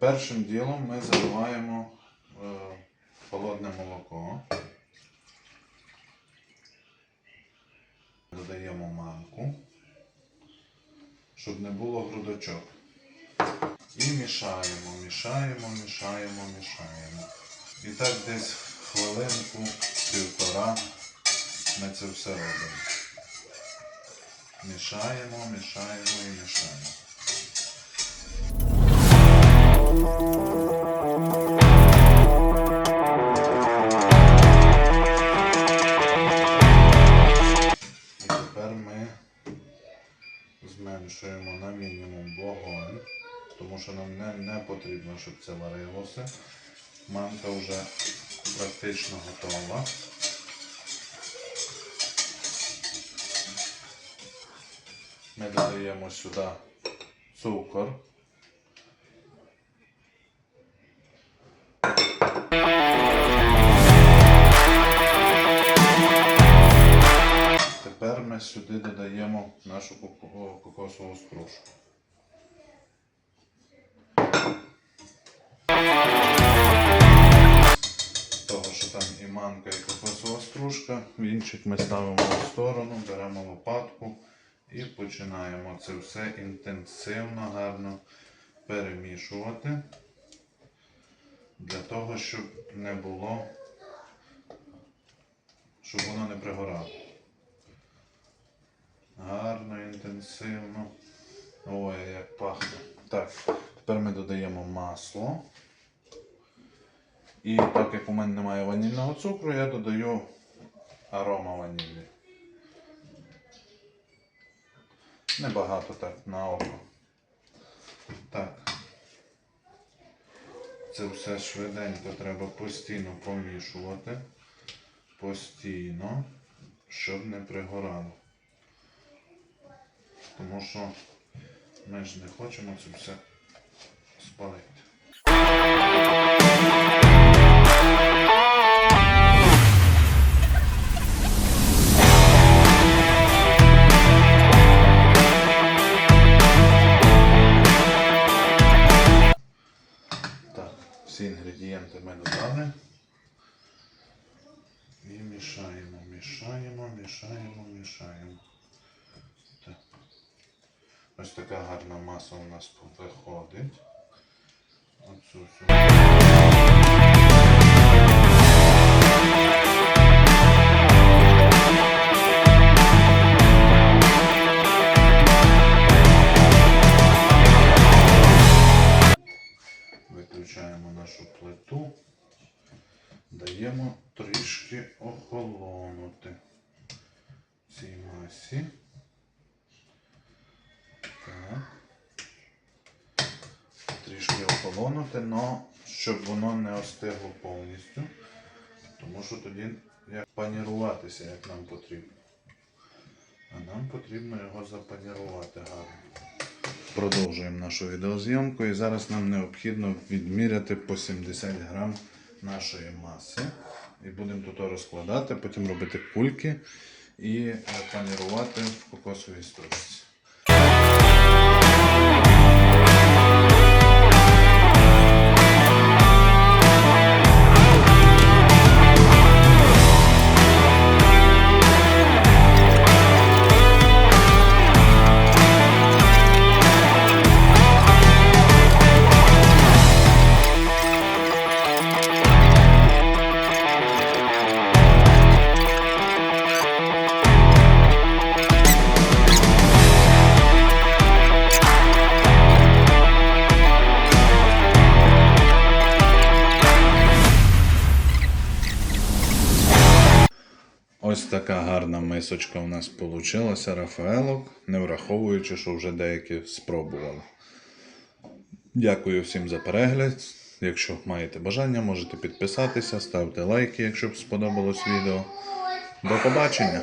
Першим ділом ми заливаємо е, холодне молоко. Додаємо манку, щоб не було грудочок. І мішаємо, мішаємо, мішаємо, мішаємо. І так десь хвилинку, півтора ми це все робимо. Мішаємо, мішаємо мішаємо. Тому що нам не, не потрібно, щоб це варилося. Манка вже практично готова. Ми додаємо сюди цукор. Тепер ми сюди додаємо нашу кокосову стружку. Стружка. Вінчик ми ставимо в сторону, беремо лопатку і починаємо це все інтенсивно, гарно перемішувати. Для того, щоб не було, щоб воно не пригорало. Гарно, інтенсивно. Ой, як пахне. Так, тепер ми додаємо масло. І так як у мене немає ванільного цукру, я додаю арома ванілі. Небагато так на око. Так. Це все швиденько треба постійно помішувати. Постійно, щоб не пригорало. Тому що ми ж не хочемо це все спалити. Всі інгредієнти ми додали. І мішаємо, мішаємо, мішаємо, мішаємо. Так. Ось така гарна маса у нас виходить. Оцю Даємо трішки охолонути цій масі. Так. Трішки охолонути, але щоб воно не остигло повністю. Тому що тоді як паніруватися, як нам потрібно. А нам потрібно його запанірувати гарно. Продовжуємо нашу відеозйомку і зараз нам необхідно відміряти по 70 грам нашої маси. І будемо тут розкладати, потім робити кульки і е, панірувати в кокосовій стружці. Така гарна мисочка у нас вийшла, Рафаелок, не враховуючи, що вже деякі спробували. Дякую всім за перегляд. Якщо маєте бажання, можете підписатися, ставте лайки, якщо б сподобалось відео. До побачення!